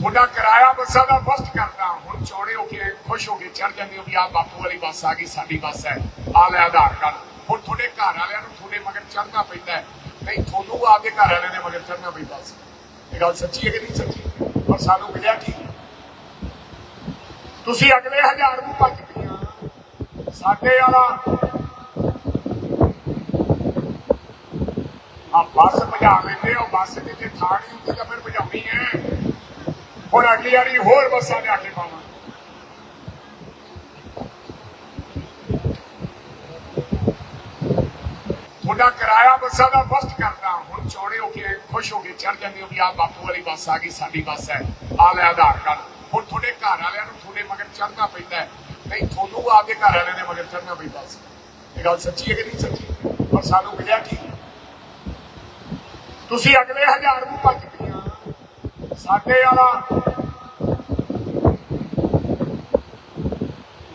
ਤੁਹਾਡਾ ਕਿਰਾਇਆ ਬੱਸਾਂ ਦਾ ਫਸਟ ਕਰਦਾ। ਹੁਣ ਚੌੜੇ ਹੋ ਕੇ, ਖੁਸ਼ ਹੋ ਕੇ ਚੜ ਜਾਂਦੇ ਹੋ ਵੀ ਆ ਬਾਪੂ ਵਾਲੀ ਬੱਸ ਆ ਗਈ, ਸਾਡੀ ਬੱਸ ਹੈ। ਆ ਲੈ ਆਧਾਰ ਕਾਰਡ। ਹੁਣ ਤੁਹਾਡੇ ਘਰ ਵਾਲਿਆਂ ਨੂੰ ਤੁਹਾਡੇ ਮਗਰ ਚੜਨਾ ਪੈਂਦਾ ਨਹੀਂ, ਤੁਹਾਨੂੰ ਆਪਦੇ ਘਰ ਵਾਲਿਆਂ ਦੇ ਮਗਰ ਚੜਨਾ ਪੈਂਦਾ ਇਹ ਗੱਲ ਸੱਚੀ ਹੈ ਕਿ ਨਹੀਂ ਸੱਚੀ? ਪਰ ਸਾਨੂੰ ਮਿਲਿਆ ਕੀ? ਤੁਸੀਂ ਅਗਲੇ ਹਜ਼ਾਰ ਨੂੰ ਭੱਜ ਗਈਆਂ ਸਾਡੇ ਵਾਲਾ ਆ ਬੱਸ ਭਜਾ ਲੈਂਦੇ ਹੋ। ਬੱਸ ਦੀ ਤੇ ਥਾਂ ਨਹੀਂ ਹੁੰਦੀ ਤਾਂ ਫਿਰ ਭਜਾਉਣੀ ਹੈ। ਹੁਣ ਅਗਲੀ ਵਾਰੀ ਹੋਰ ਬੱਸਾਂ ਲਿਆ ਕੇ ਪਾਵਾਂ। ਤੁਹਾਡਾ ਕਿਰਾਇਆ ਬੱਸਾਂ ਦਾ ਫਸਟ ਕਰਦਾ। ਹੁਣ ਚੌੜੇ ਹੋ ਕੇ, ਖੁਸ਼ ਹੋ ਕੇ ਚੜ ਜਾਂਦੇ ਹੋ ਵੀ ਆ ਬਾਪੂ ਵਾਲੀ ਬੱਸ ਆ ਗਈ, ਸਾਡੀ ਬੱਸ ਹੈ। ਆ ਲੈ ਆਧਾਰ ਕਾਰਡ। ਹੁਣ ਤੁਹਾਡੇ ਘਰ ਵਾਲਿਆਂ ਨੂੰ ਤੁਹਾਡੇ ਮਗਰ ਚੜਨਾ ਪੈਂਦਾ ਨਹੀਂ, ਤੁਹਾਨੂੰ ਆਪਦੇ ਘਰ ਵਾਲਿਆਂ ਦੇ ਮਗਰ ਚੜਨਾ ਪੈਂਦਾ ਸੀ ਇਹ ਗੱਲ ਸੱਚੀ ਹੈ ਕਿ ਨਹੀਂ ਸੱਚੀ? ਪਰ ਸਾਨੂੰ ਮਿਲਿਆ ਕੀ? ਤੁਸੀਂ ਅਗਲੇ ਹਜ਼ਾਰ ਨੂੰ ਭੱਜ ਗਈਆਂ ਸਾਡੇ ਵਾਲਾ।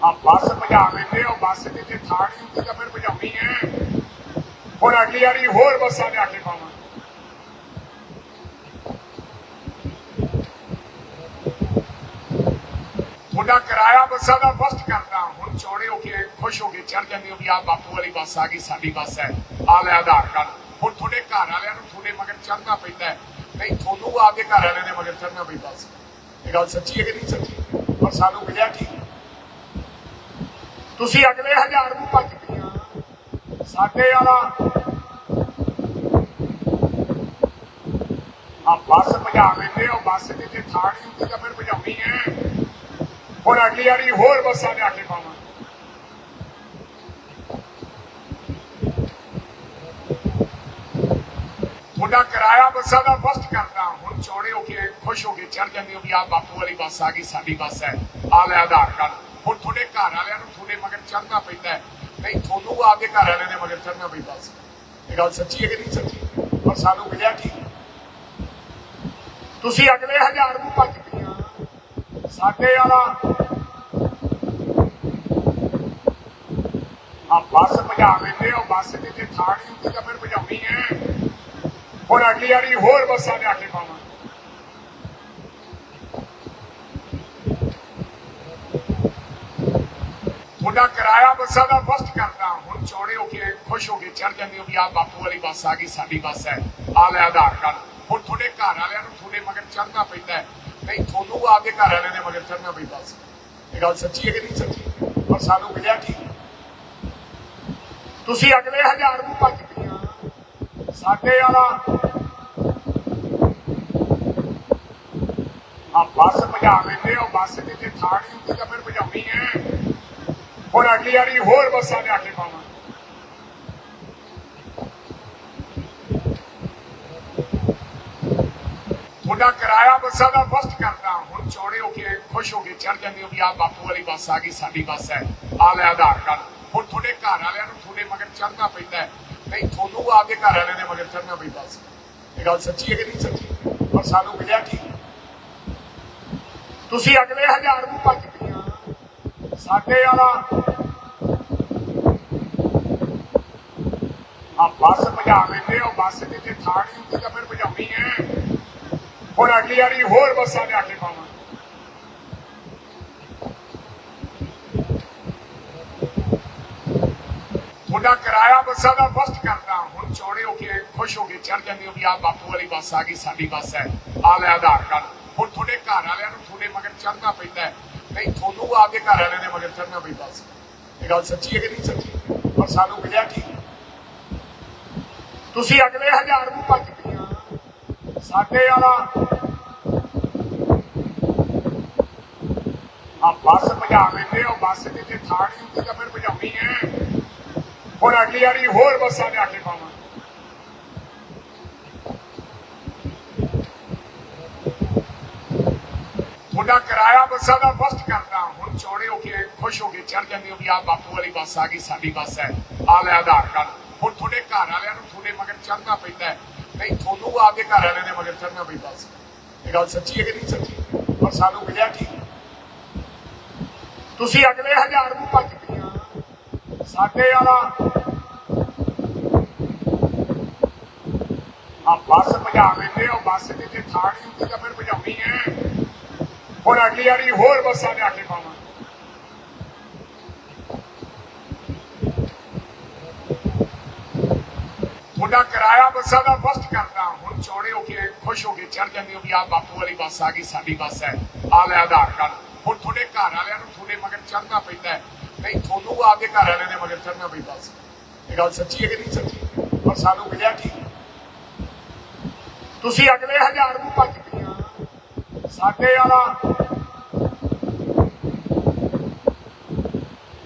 ਆ ਬੱਸ ਭਜਾ ਲੈਂਦੇ ਹੋ, ਬੱਸ ਦੀ ਤੇ ਥਾਂ ਨਹੀਂ ਹੁੰਦੀ ਤਾਂ ਫਿਰ ਭਜਾਉਣੀ ਹੈ। ਹੁਣ ਅਗਲੀ ਵਾਰੀ ਹੋਰ ਬੱਸਾਂ ਲਿਆ ਕੇ ਪਾਵਾਂ। ਤੁਹਾਡਾ ਕਿਰਾਇਆ ਬੱਸਾਂ ਦਾ ਫਸਟ ਕਰਦਾ ਹੁਣ ਚੌੜੇ ਹੋ ਕੇ ਖੁਸ਼ ਹੋ ਕੇ ਚੜ ਜਾਂਦੇ ਹੋ ਵੀ ਆ ਬਾਪੂ ਵਾਲੀ ਬੱਸ ਆ ਗਈ, ਸਾਡੀ ਬੱਸ ਹੈ। ਆ ਲੈ ਆਧਾਰ ਕਾਰਡ। ਹੁਣ ਤੁਹਾਡੇ ਘਰ ਵਾਲਿਆਂ ਨੂੰ ਤੁਹਾਡੇ ਮਗਰ ਚੜਨਾ ਪੈਂਦਾ ਆਪਦੇ ਘਰ ਵਾਲੇ ਦੇ ਮਗਰ ਚੜਨਾ ਪੈਂਦਾ ਸੀ ਇਹ ਗੱਲ ਸੱਚੀ ਹੈ ਕਿ ਨਹੀਂ ਸੱਚੀ? ਪਰ ਸਾਨੂੰ ਮਿਲਿਆ ਕੀ? ਤੁਸੀਂ ਅਗਲੇ ਹਜ਼ਾਰ ਨੂੰ ਭੱਜ ਗਈਆਂ ਸਾਡੇ ਵਾਲਾ ਆ ਬੱਸ ਭਜਾ ਲੈਂਦੇ ਹੋ ਬੱਸ ਦੀ ਤੇ ਥਾਂ ਨਹੀਂ ਹੁੰਦੀ ਤਾਂ ਫਿਰ ਭਜਾਉਣੀ ਹੈ। ਹੁਣ ਅਗਲੀ ਵਾਰੀ ਹੋਰ ਬੱਸਾਂ ਲਿਆ ਕੇ ਪਾਵਾਂ। ਤੁਹਾਡਾ ਕਿਰਾਇਆ ਬੱਸਾਂ ਦਾ ਫਸਟ ਕਰਦਾ। ਚੌੜੇ ਹੋ ਕੇ ਖੁਸ਼ ਹੋ ਕੇ ਚੜ ਜਾਂਦੇ ਹੋ ਵੀ ਆ ਬਾਪੂ ਵਾਲੀ ਬੱਸ ਆ ਗਈ, ਸਾਡੀ ਬੱਸ ਹੈ। ਆ ਲੈ ਆਧਾਰ ਕਾਰਡ। ਹੁਣ ਤੁਹਾਡੇ ਘਰ ਵਾਲਿਆਂ ਨੂੰ ਤੁਹਾਡੇ ਮਗਰ ਚੜਨਾ ਪੈਂਦਾ ਨਹੀਂ, ਤੁਹਾਨੂੰ ਆਪਦੇ ਘਰ ਵਾਲਿਆਂ ਦੇ ਮਗਰ ਚੜਨਾ ਪੈਂਦਾ ਸੀ ਇਹ ਗੱਲ ਸੱਚੀ ਹੈ ਕਿ ਨਹੀਂ ਸੱਚੀ? ਪਰ ਸਾਨੂੰ ਮਿਲਿਆ ਕੀ? ਤੁਸੀਂ ਅਗਲੇ ਹਜ਼ਾਰ ਨੂੰ ਭੱਜ ਗਈਆਂ ਸਾਡੇ ਵਾਲਾ ਆ ਬੱਸ ਭਜਾ ਲੈਂਦੇ ਹੋ। ਬੱਸ ਦੀ ਤੇ ਥਾਂ ਨਹੀਂ ਹੁੰਦੀ ਤਾਂ ਫਿਰ ਭਜਾਉਣੀ ਹੈ। ਹੁਣ ਅਗਲੀ ਵਾਰੀ ਹੋਰ ਬੱਸਾਂ ਲਿਆ ਕੇ ਪਾਵਾਂ ਤੁਹਾਡਾ ਕਿਰਾਇਆ ਬੱਸਾਂ ਦਾ ਫਸਟ ਕਰਦਾ। ਹੁਣ ਚੌੜੇ ਹੋ ਕੇ, ਖੁਸ਼ ਹੋ ਕੇ ਚੜ ਜਾਂਦੇ ਹੋ ਵੀ ਆ ਬਾਪੂ ਵਾਲੀ ਬੱਸ ਆ ਗਈ, ਸਾਡੀ ਬੱਸ ਹੈ। ਆ ਲੈ ਆਧਾਰ ਕਾਰਡ। ਹੁਣ ਤੁਹਾਡੇ ਘਰ ਵਾਲਿਆਂ ਨੂੰ ਤੁਹਾਡੇ ਮਗਰ ਚੜਨਾ ਪੈਂਦਾ ਨਹੀਂ, ਤੁਹਾਨੂੰ ਆਪਦੇ ਘਰ ਵਾਲਿਆਂ ਦੇ ਮਗਰ ਚੜਨਾ ਪੈਂਦਾ ਇਹ ਗੱਲ ਸੱਚੀ ਹੈ ਕਿ ਨਹੀਂ ਸੱਚੀ? ਪਰ ਸਾਨੂੰ ਮਿਲਿਆ ਕੀ? ਤੁਸੀਂ ਅਗਲੇ ਹਜ਼ਾਰ ਨੂੰ ਭੱਜ ਗਏ ਸਾਡੇ ਵਾਲਾ ਆ ਬੱਸ ਭਜਾ ਲੈਂਦੇ ਹੋ। ਬੱਸ ਦੀ ਤੇ ਥਾਂ ਨਹੀਂ ਹੁੰਦੀ ਤਾਂ ਫਿਰ ਭਜਾਉਣੀ ਹੈ। ਹੁਣ ਅਗਲੀ ਵਾਰੀ ਹੋਰ ਬੱਸਾਂ ਲਿਆ ਕੇ ਪਾਵਾਂ। ਤੁਹਾਡਾ ਕਿਰਾਇਆ ਬੱਸਾਂ ਦਾ ਫਸਟ ਕਰਦਾ। ਹੁਣ ਚੌੜੇ ਹੋ ਕੇ ਖੁਸ਼ ਹੋ ਕੇ ਚੜ ਜਾਂਦੇ ਹੋ ਵੀ ਆ ਬਾਪੂ ਵਾਲੀ ਬੱਸ ਆ ਗਈ, ਸਾਡੀ ਬੱਸ ਹੈ। ਆ ਲੈ ਆਧਾਰ ਕਾਰਡ। ਹੁਣ ਤੁਹਾਡੇ ਘਰ ਵਾਲਿਆਂ ਨੂੰ ਤੁਹਾਡੇ ਮਗਰ ਚੜਨਾ ਪੈਂਦਾ ਨਹੀਂ, ਤੁਹਾਨੂੰ ਆਪਦੇ ਘਰ ਵਾਲਿਆਂ ਦੇ ਮਗਰ ਚੜਨਾ ਪੈਂਦਾ ਸੀ। ਇਹ ਗੱਲ ਸੱਚੀ ਹੈ ਕਿ ਨਹੀਂ ਸੱਚੀ? ਪਰ ਸਾਨੂੰ ਮਿਲਿਆ ਕੀ? ਤੁਸੀਂ ਅਗਲੇ ਹਜ਼ਾਰ ਨੂੰ ਭੱਜ ਗਈਆਂ ਸਾਡੇ ਵਾਲਾ। ਆ ਬੱਸ ਭਜਾ ਲੈਂਦੇ ਹੋ, ਬੱਸ ਦੀ ਤੇ ਥਾਂ ਨਹੀਂ ਹੁੰਦੀ ਤਾਂ ਫਿਰ ਭਜਾਉਣੀ ਹੈ। ਹੁਣ ਅਗਲੀ ਵਾਰੀ ਹੋਰ ਬੱਸਾਂ ਲਿਆ ਕੇ ਪਾਵਾਂ। ਤੁਹਾਡਾ ਕਿਰਾਇਆ ਬੱਸਾਂ ਦਾ ਫਸਟ ਕਰਦਾ। ਹੁਣ ਚੌੜੇ ਹੋ ਕੇ, ਖੁਸ਼ ਹੋ ਕੇ ਚੜ ਜਾਂਦੇ ਹੋ ਵੀ ਆ ਬਾਪੂ ਵਾਲੀ ਬੱਸ ਆ ਗਈ, ਸਾਡੀ ਬੱਸ ਹੈ। ਆ ਲੈ ਆਧਾਰ ਕਾਰਡ। ਹੁਣ ਤੁਹਾਡੇ ਘਰ ਵਾਲਿਆਂ ਨੂੰ ਤੁਹਾਡੇ ਮਗਰ ਚੜਨਾ ਪੈਂਦਾ ਨਹੀਂ ਤੁਹਾਨੂੰ ਆਪਦੇ ਘਰ ਵਾਲੇ ਦੇ ਮਗਰ ਚੜਨਾ ਪੈਂਦਾ ਸੀ ਇਹ ਗੱਲ ਸੱਚੀ ਹੈ ਕਿ ਨਹੀਂ ਸੱਚੀ? ਪਰ ਸਾਨੂੰ ਮਿਲਿਆ ਕੀ? ਤੁਸੀਂ ਅਗਲੇ ਹਜ਼ਾਰ ਨੂੰ ਭੱਜ ਗਈਆਂ ਸਾਡੇ ਵਾਲਾ ਆ ਬੱਸ ਭਜਾ ਲੈਂਦੇ ਹੋ ਬੱਸ ਦੀ ਤੇ ਥਾਂ ਨਹੀਂ ਹੁੰਦੀ ਤਾਂ ਫਿਰ ਭਜਾਉਣੀ ਹੈ। ਹੁਣ ਅਗਲੀ ਵਾਰੀ ਹੋਰ ਬੱਸਾਂ ਲਿਆ ਕੇ ਪਾਵਾਂ। ਤੁਹਾਡਾ ਕਿਰਾਇਆ ਬੱਸਾਂ ਦਾ ਫਸਟ ਕਰਦਾ। ਖੁਸ਼ ਹੋ ਕੇ ਚੜ ਜਾਂਦੇ ਹੋ ਵੀ ਆ ਬਾਪੂ ਵਾਲੀ ਬੱਸ ਆ ਗਈ, ਸਾਡੀ ਬੱਸ ਹੈ। ਆ ਲੈ ਆਧਾਰ ਕਾਰਡ। ਹੁਣ ਤੁਹਾਡੇ ਘਰ ਵਾਲਿਆਂ ਨੂੰ ਤੁਹਾਡੇ ਮਗਰ ਚੜਨਾ ਪੈਂਦਾ ਹੈ। ਨਹੀਂ, ਤੁਹਾਨੂੰ ਆਪਦੇ ਘਰ ਵਾਲਿਆਂ ਦੇ ਮਗਰ ਚੜਨਾ ਪੈਂਦਾ ਸੀ। ਇਹ ਗੱਲ ਸੱਚੀ ਹੈ ਕਿ ਨਹੀਂ ਸੱਚੀ? ਪਰ ਸਾਨੂੰ ਮਿਲਿਆ ਕੀ? ਤੁਸੀਂ ਅਗਲੇ ਹਜ਼ਾਰ ਨੂੰ ਭੱਜ ਗਈਆਂ ਸਾਡੇ ਵਾਲਾ ਆ ਬੱਸ ਭਜਾ ਲੈਂਦੇ ਹੋ ਬੱਸ ਦੀ ਤੇ ਥਾਂ ਹੁੰਦੀ ਤਾਂ ਫਿਰ ਭਜਾਉਣੀ ਹੈ। ਹੁਣ ਅਗਲੀ ਵਾਰੀ ਹੋਰ ਬੱਸਾਂ ਲਿਆ ਕੇ ਪਾਵਾਂ ਤੁਹਾਡਾ ਕਿਰਾਇਆ ਬੱਸਾਂ ਦਾ ਫਸਟ ਕਰਦਾ। ਹੁਣ ਚੌੜੇ ਹੋ ਕੇ, ਖੁਸ਼ ਹੋ ਕੇ ਚੜ ਜਾਂਦੇ ਹੋ ਵੀ ਆ ਬਾਪੂ ਵਾਲੀ ਬੱਸ ਆ ਗਈ, ਸਾਡੀ ਬੱਸ ਹੈ। ਆ ਲੈ ਆਧਾਰ ਕਾਰਡ। ਹੁਣ ਤੁਹਾਡੇ ਘਰ ਵਾਲਿਆਂ ਨੂੰ ਤੁਹਾਡੇ ਮਗਰ ਚੜਨਾ ਪੈਂਦਾ ਨਹੀਂ, ਤੁਹਾਨੂੰ ਆਪਦੇ ਘਰ ਵਾਲਿਆਂ ਦੇ ਮਗਰ ਚੜਨਾ ਪੈਂਦਾ ਸੀ ਇਹ ਗੱਲ ਸੱਚੀ ਹੈ ਕਿ ਨਹੀਂ ਸੱਚੀ? ਪਰ ਸਾਨੂੰ ਮਿਲਿਆ ਕੀ? ਤੁਸੀਂ ਅਗਲੇ ਹਜ਼ਾਰ ਨੂੰ ਭੱਜ ਪਈਆਂ ਸਾਡੇ ਵਾਲਾ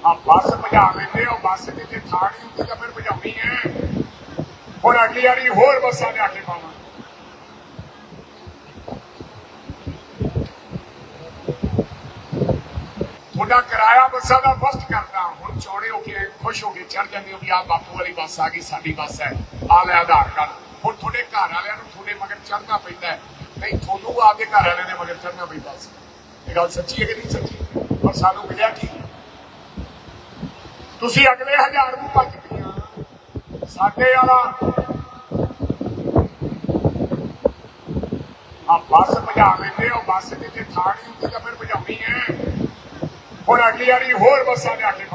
ਆ ਬੱਸ ਭਜਾ ਲੈਂਦੇ ਹੋ ਬੱਸ ਤੇ ਜੇ ਥਾਂ ਹੁੰਦੀ ਤਾਂ ਫਿਰ ਭਜਾਉਣੀ ਹੈ। ਹੁਣ ਅਗਲੀ ਵਾਰੀ ਹੋਰ ਬੱਸਾਂ ਲਿਆ ਕੇ ਪਾਵਾਂ। ਤੁਹਾਡਾ ਕਿਰਾਇਆ ਬੱਸਾਂ ਦਾ ਫਸਟ ਕਰਦਾ, ਹੁਣ ਚੌੜੇ ਹੋ ਕੇ, ਖੁਸ਼ ਹੋ ਕੇ ਚੜ ਜਾਂਦੇ ਹੋ ਵੀ ਆ ਬਾਪੂ ਵਾਲੀ ਬੱਸ ਆ ਗਈ, ਸਾਡੀ ਬੱਸ ਹੈ ਆ ਲੈ ਆਧਾਰ ਕਾਰਡ। ਹੁਣ ਤੁਹਾਡੇ ਘਰ ਵਾਲਿਆਂ ਨੂੰ ਤੁਹਾਡੇ ਮਗਰ ਚੜਨਾ ਪੈਂਦਾ ਨਹੀਂ, ਤੁਹਾਨੂੰ ਆਪਦੇ ਘਰ ਵਾਲਿਆਂ ਦੇ ਮਗਰ ਚੜਨਾ ਪੈਂਦਾ ਸੀ। ਇਹ ਗੱਲ ਸੱਚੀ ਹੈ ਕਿ ਨਹੀਂ ਸੱਚੀ? ਪਰ ਸਾਨੂੰ ਮਿਲਿਆ ਠੀਕ ਤੁਸੀਂ ਅਗਲੇ ਹਜ਼ਾਰ ਨੂੰ ਭੱਜ ਪਈਆਂ ਸਾਡੇ ਵਾਲਾ। ਆ ਬੱਸ ਭਜਾ ਲੈਂਦੇ ਹੋ ਬੱਸ ਦੇ ਜੇ ਥਾਂ ਨਹੀਂ ਹੁੰਦੀ ਤਾਂ ਫਿਰ ਭਜਾਉਣੀ ਹੈ। ਹੁਣ ਅਗਲੀ ਵਾਰੀ ਹੋਰ ਬੱਸਾਂ ਲਿਆ ਕੇ